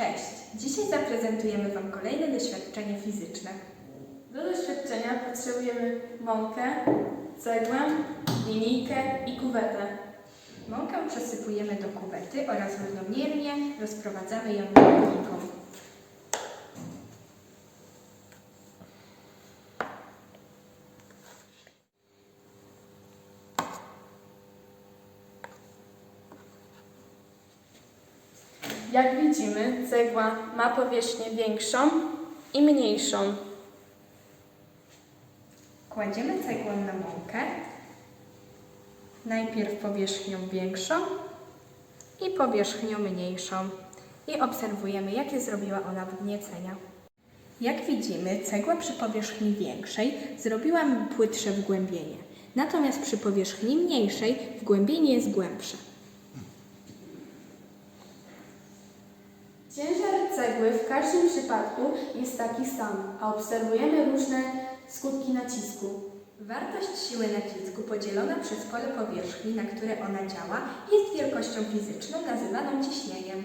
Cześć! Dzisiaj zaprezentujemy Wam kolejne doświadczenie fizyczne. Do doświadczenia potrzebujemy mąkę, cegłę, linijkę i kuwetę. Mąkę przesypujemy do kuwety oraz równomiernie rozprowadzamy ją linijką. Jak widzimy, cegła ma powierzchnię większą i mniejszą. Kładziemy cegłę na mąkę. Najpierw powierzchnią większą i powierzchnią mniejszą. I obserwujemy, jakie zrobiła ona wgniecenia. Jak widzimy, cegła przy powierzchni większej zrobiła płytsze wgłębienie. Natomiast przy powierzchni mniejszej wgłębienie jest głębsze. Ciężar cegły w każdym przypadku jest taki sam, a obserwujemy różne skutki nacisku. Wartość siły nacisku podzielona przez pole powierzchni, na które ona działa, jest wielkością fizyczną nazywaną ciśnieniem.